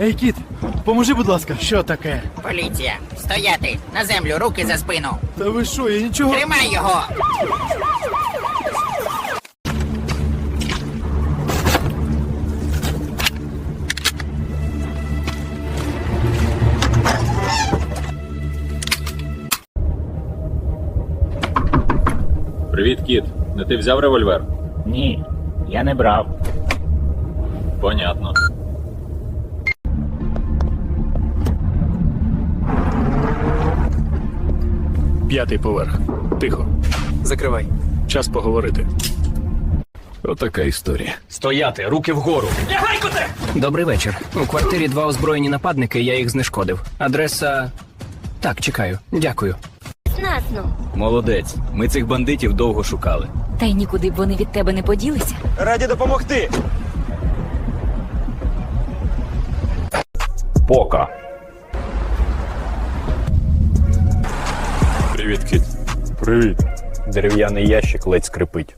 Ей, кіт, поможи, будь ласка. Що таке? Поліція, стояти! На землю, руки за спину! Та ви що, я нічого. Тримай його! Привіт, кіт. Не ти взяв револьвер? Ні, я не брав. Понятно. П'ятий поверх. Тихо. Закривай. Час поговорити. Отака історія. Стояти, руки вгору. Добрий вечір. У квартирі два озброєні нападники, я їх знешкодив. Адреса. Так, чекаю. Дякую. Знасно. Молодець. Ми цих бандитів довго шукали. Та й нікуди б вони від тебе не поділися. Раді допомогти. Пока. Привіт, кіт. Привіт. Дерев'яний ящик ледь скрипить.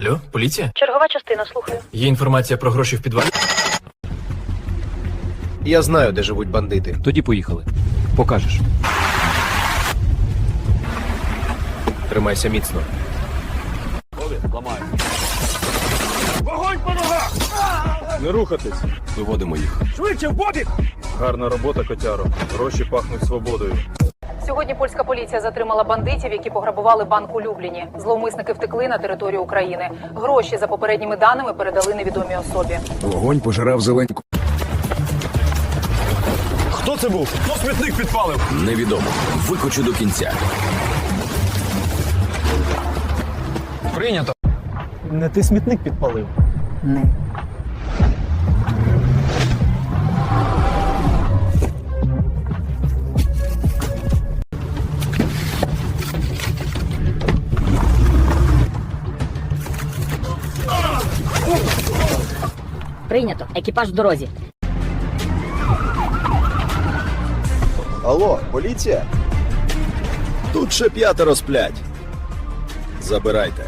Алло, поліція? Чергова частина, слухаю. Є інформація про гроші в підвалі? Я знаю, де живуть бандити. Тоді поїхали. Покажеш. Тримайся міцно. Не рухатись. Виводимо їх. Швидше в бобік! Гарна робота, котяро. Гроші пахнуть свободою. Сьогодні польська поліція затримала бандитів, які пограбували банк у Любліні. Зловмисники втекли на територію України. Гроші за попередніми даними передали невідомій особі. Вогонь пожирав зеленьку. Хто це був? Хто смітник підпалив? Невідомо. Викочу до кінця. Прийнято. Не ти смітник підпалив. Прийнято. Екіпаж в дорозі. Алло, поліція? Тут ще п'ятеро сплять. Забирайте.